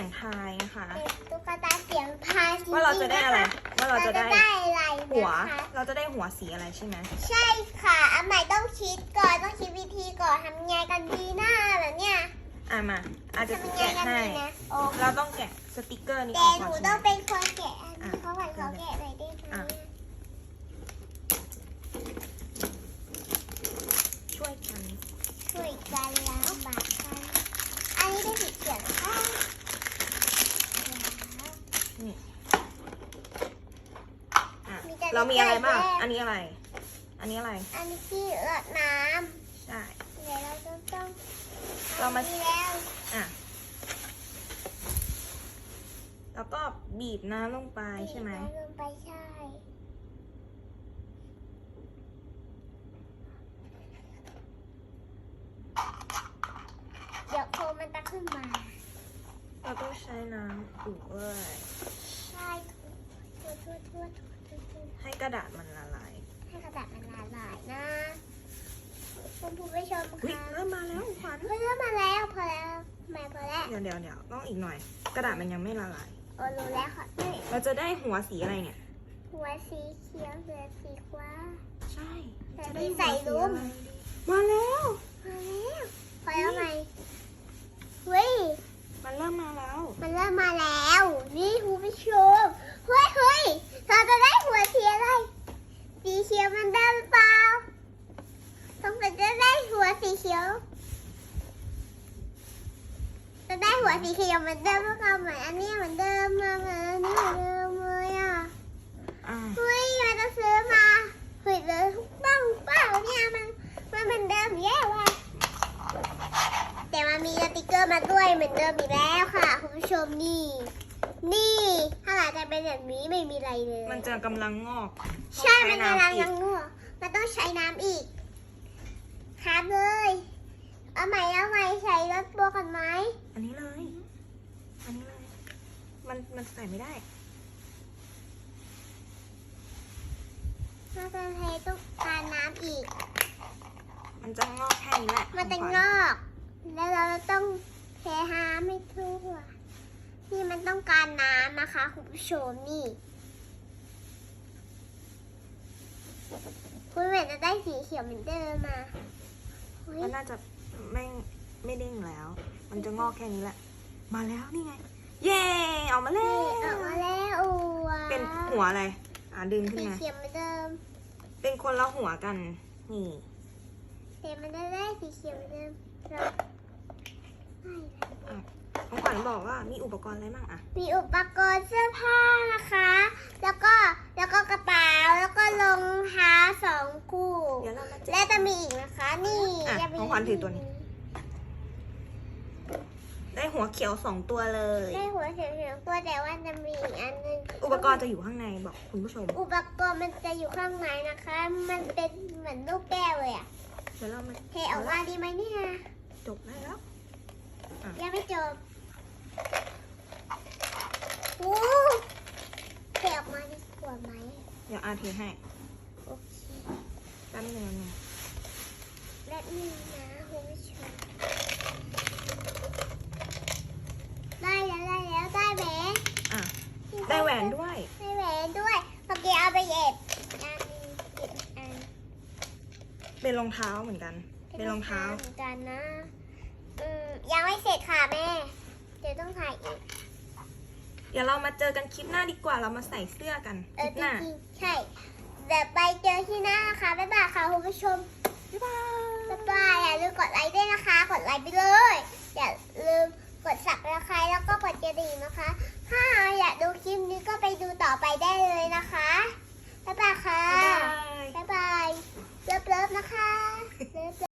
ยงทายนะคะ เป็นตุ๊กตาเสียงพายว่าเราจะได้อะไรว่าเราจะได้อะไรหัวนะคะเราจะได้หัวสีอะไรใช่ไหมใช่ค่ะอันใหม่ต้องคิดก่อนต้องคิดวิธีก่อนทำไงกันดีหน้าแบบเนี้ยอะมา อาจจะทำไงแกะกันให้ ดีนะโอ้ เราต้องแกะสติกเกอร์นี้อแต่อกหก่อนนูใช่ต้องไหมเป็นคนแกะอันอะนี้เขาหวานเขาแกะหน่อยได้ไหม อะ ช่วยกัน ช่วยกันล้างบากกัน อันนี้ได้สีเขียวค่ะ นี่อะ มีแต่ เรามีอะไรบ้างแรกอันนี้อะไร อันนี้อะไร อันนี้ที่หลอดน้ใช่ำเดี๋ยวเราต้องต้องเรามา อันนี้แล้วอะ แล้วก็บีบน้ำลงไปใช่ไหม บีบน้ำลงไปใช่ เดี๋ยวโคมมันจะขึ้นมา เราต้องใช้น้ำอุ่นเว้ยใช่ทั่วทั่วทั่วทั่วทั่วทั่ว ให้กระดาษมันละลายให้กระดาษมันละลายนะคุณผู้ชมอุ๊ยคะเริ่มมาแล้วขวัญเฮ้ยเริ่มมาแล้วพอแล้วไม่พอแล้วเดี๋ยวเดี๋ยวเดี๋ยวต้องอีกหน่อย กระดาษมันยังไม่ละลายโอ้รู้แล้วค่ะนี่เราจะได้หัวสีอะไรเนี่ย หัวสีเขียวเหลือสีฟ้าใช่แต่จะที่ได้ใส่หัวลุ้มอะไรดีมาแล้วมาแล้วพอแล้วไหมเฮ้ย มันเริ่มมาแล้ว มันเริ่มมาแล้ว นี่คุณผู้ชมเฮ้ยเฮ้ยเราจะได้หัวสีอะไร สีเขียวมันได้หรือเปล่าต้องเป็นจะได้หัวสีเขียว จะได้หัวสีเขียวเหมือนเดิมหรือเปล่าเหมือนอันนี้เหมือนเดิมมาเหมือนอันนี้เหมือนเดิมเลยอะอ่าเฮ้ยมันจะซื้อมาเฮ้ยเลยถูกต้องเปล่าเนี่ยมันมันเหมือนเดิมแย่ว่ะแต่มันมีสติกเกอร์มาด้วยเหมือนเดิมอีกแล้วค่ะคุณผู้ชมนี่ นี่ถ้าหลังจากเป็นแบบนี้ไม่มีอะไรเลย มันจะกำลังงอกใช่ต้มัอนงใช้กำลังน้ำอียักงงัวมันต้องใช้น้ำอีกครับเลย เอาใหม่เอาใหม่ใส่รถบัวกันไหมอันนี้เลย อันนี้เลย มันมันใส่ไม่ได้เราจะเทต้องการน้ำอีก มันจะงอกแค่นี้แหละมันจะขวัญงอก แล้วเราต้องเทหาไม่ทั่ว นี่มันต้องการน้ำนะคะคุณผู้ชมนี่ คุณเหมือนจะได้สีเขียวเหมือนเดิมมาเฮ้ยมันน่าจะ ไม่ไม่เด้งแล้ว มันจะงอกแค่นี้แหละ มาแล้วนี่ไง เย้ออกมาแล้นี่ออกวมาแล้วโอ้ว้าวเป็นหัวอะไร อ่าดึงขึ้นสีมา เขียวเหมือนเดิม เป็นคนละหัวกัน นี่แต่มันจะได้สีเขียวเหมือนเดิมเราไม่ของขวัญบอกว่ามีอุปกรณ์อะไรบ้างอะมีอุปกรณ์เสื้อผ้านะคะ แล้วก็แล้วก็กระเป๋าแล้วก็ รองเท้าสองคู่ เดี๋ยวเรามาเจอและจะมีอีกนะคะ นี่อะจะมีของขวัญถือตัวนี้ ได้หัวเขียวสองตัวเลย ได้หัวเขียวๆตัวแต่ว่าจะมีอีกอันหนึงอุปกรณ์จะอยู่ข้างในบอกคุณผู้ชม อุปกรณ์มันจะอยู่ข้างในนะคะ มันเป็นเหมือนลูกแก้วเลยอะเดี๋ยวเรามาเทออกมาดีไหมเนี่ย จบได้แล้ว ยังไม่จบโอ้เทออกมาดีกว่าไหม เดี๋ยวอาเทให้โอเคแป๊บนึงนะและนี่นะคุณผู้ชมได้แล้วได้แล้วได้แหวนอะได้แหวนด้วย ได้แหวนด้วยเมื่อกี้เอาไปเย็บอันหนึงอีกอันเป็นรองเท้าเหมือนกัน เป็นรองเท้าเหมือนกันนะ อืมยังไม่เสร็จค่ะแม่ เดี๋ยวต้องถ่ายอีก เดี๋ยวเรามาเจอกันคลิปหน้าดีกว่าเรามาใส่เสื้อกันเอคลิอปจหน้า ริงๆใช่เดี๋ยวไปเจอที่หน้านะคะ บ๊ายบายค่ะคุณผู้ชม บ๊ายบาย บ๊ายบายอย่าลืมกดไลค์ด้วยนะคะ กดไลค์ไปเลย อย่าลืมกดสับระคายแล้วก็กดกระดิ่งนะคะ ถ้าอยากดูคลิปนี้ก็ไปดูต่อไปได้เลยนะคะ บ๊ายบายค่ะ